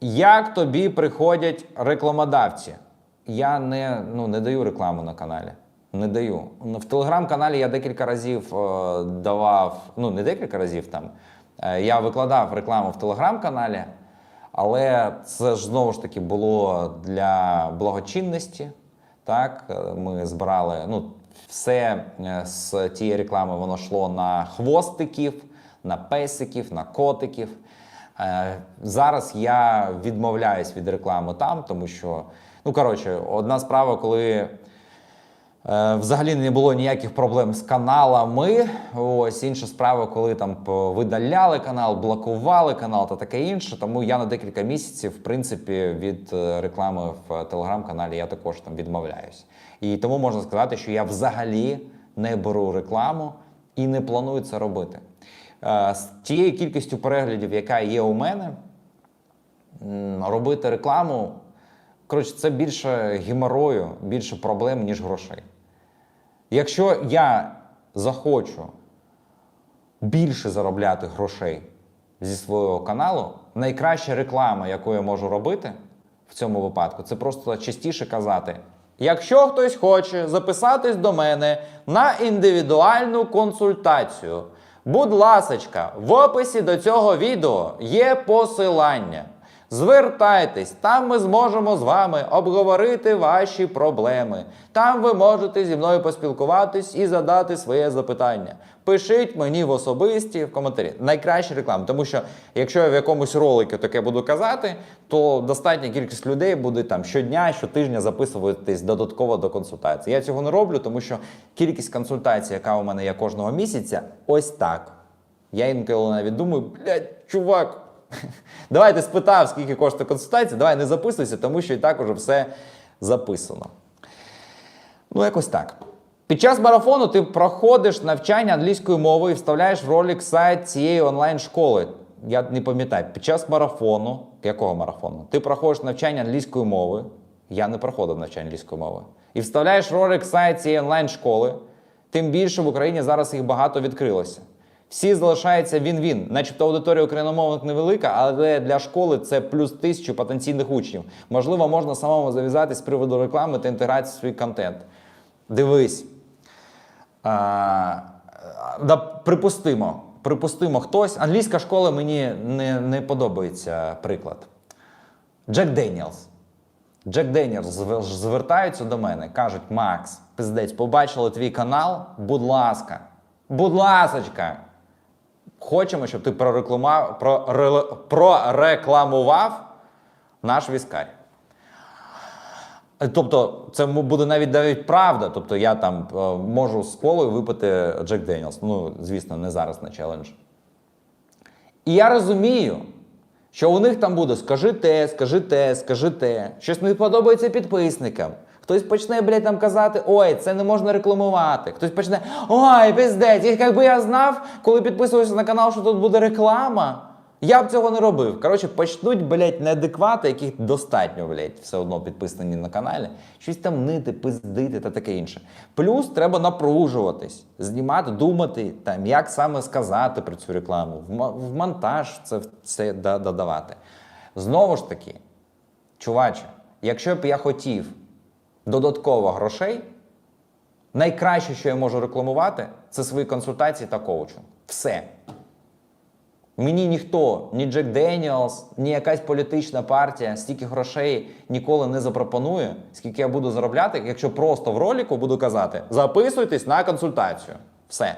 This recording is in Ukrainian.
Як тобі приходять рекламодавці? Я не, ну, не даю рекламу на каналі. Не даю. В телеграм-каналі я декілька разів е, давав, ну не декілька разів там. Е, я викладав рекламу в телеграм-каналі, але це ж знову ж таки було для благочинності. Так, Е, ми збирали ну, все е, з тієї реклами, воно йшло на хвостиків, на песиків, на котиків. Е, Зараз я відмовляюсь від реклами там, тому що, ну коротше, одна справа, коли е, взагалі не було ніяких проблем з каналами. Ось інша справа, коли там видаляли канал, блокували канал та таке інше. Тому я на декілька місяців, в принципі, від е, реклами в телеграм-каналі я також там відмовляюсь. І тому можна сказати, що я взагалі не беру рекламу і не планую це робити. З тією кількістю переглядів, яка є у мене, робити рекламу. Коротше, це більше геморою, більше проблем, ніж грошей. Якщо я захочу більше заробляти грошей зі свого каналу, найкраща реклама, яку я можу робити в цьому випадку, це просто частіше казати. Якщо хтось хоче записатись до мене на індивідуальну консультацію, будь ласочка, в описі до цього відео є посилання. Звертайтесь, там ми зможемо з вами обговорити ваші проблеми. Там ви можете зі мною поспілкуватись і задати своє запитання. Пишіть мені в особисті в коментарі. Найкраща реклама, тому що якщо я в якомусь ролику таке буду казати, то достатня кількість людей буде там щодня, щотижня записуватись додатково до консультації. Я цього не роблю, тому що кількість консультацій, яка у мене є кожного місяця, ось так. Я інколи навіть думаю, блядь, чувак. Давай ти спитав, скільки коштує консультація, давай не записуйся, тому що і так уже все записано. Ну, якось так. Під час марафону ти проходиш навчання англійської мови і вставляєш в ролик сайт цієї онлайн-школи. Я не пам'ятаю, під час марафону, якого марафону? Ти проходиш навчання англійської мови. Я не проходив навчання англійської мови. І вставляєш ролик сайт цієї онлайн-школи. Тим більше в Україні зараз їх багато відкрилося. Всі залишається він-він. Начебто аудиторія україномовних невелика, але для школи це плюс тисячу потенційних учнів. Можливо, можна самому зав'язатись з приводу реклами та інтеграції в свій контент. Дивись. А, да, припустимо, припустимо, хтось. Англійська школа мені не, не подобається приклад. Джек Деніелс. Джек Деніелс зв- звертаються до мене, кажуть: Макс, пиздець, побачили твій канал, будь ласка, будь ласочка, хочемо, щоб ти прорекламував, прорекламував наш віскарь. Тобто, це буде навіть навіть правда. Тобто, я там е, можу з колою випити Джек Деніелс. Ну, звісно, не зараз на челендж. І я розумію, що у них там буде скажи те, скажи те, скажи те. Щось не подобається підписникам. Хтось почне, блядь, там казати, ой, це не можна рекламувати. Хтось почне, ой, пиздець, якби я знав, коли підписувався на канал, що тут буде реклама, я б цього не робив. Коротше, почнуть, блядь, неадеквати, яких достатньо, блядь, все одно підписані на каналі, щось там нити, пиздити та таке інше. Плюс треба напружуватись, знімати, думати, там, як саме сказати про цю рекламу, в, монтаж це все додавати. Знову ж таки, чуваче, якщо б я хотів додатково грошей, найкраще, що я можу рекламувати, це свої консультації та коучинг. Все. Мені ніхто, ні Джек Деніелс, ні якась політична партія стільки грошей ніколи не запропонує, скільки я буду заробляти, якщо просто в роліку буду казати: записуйтесь на консультацію. Все.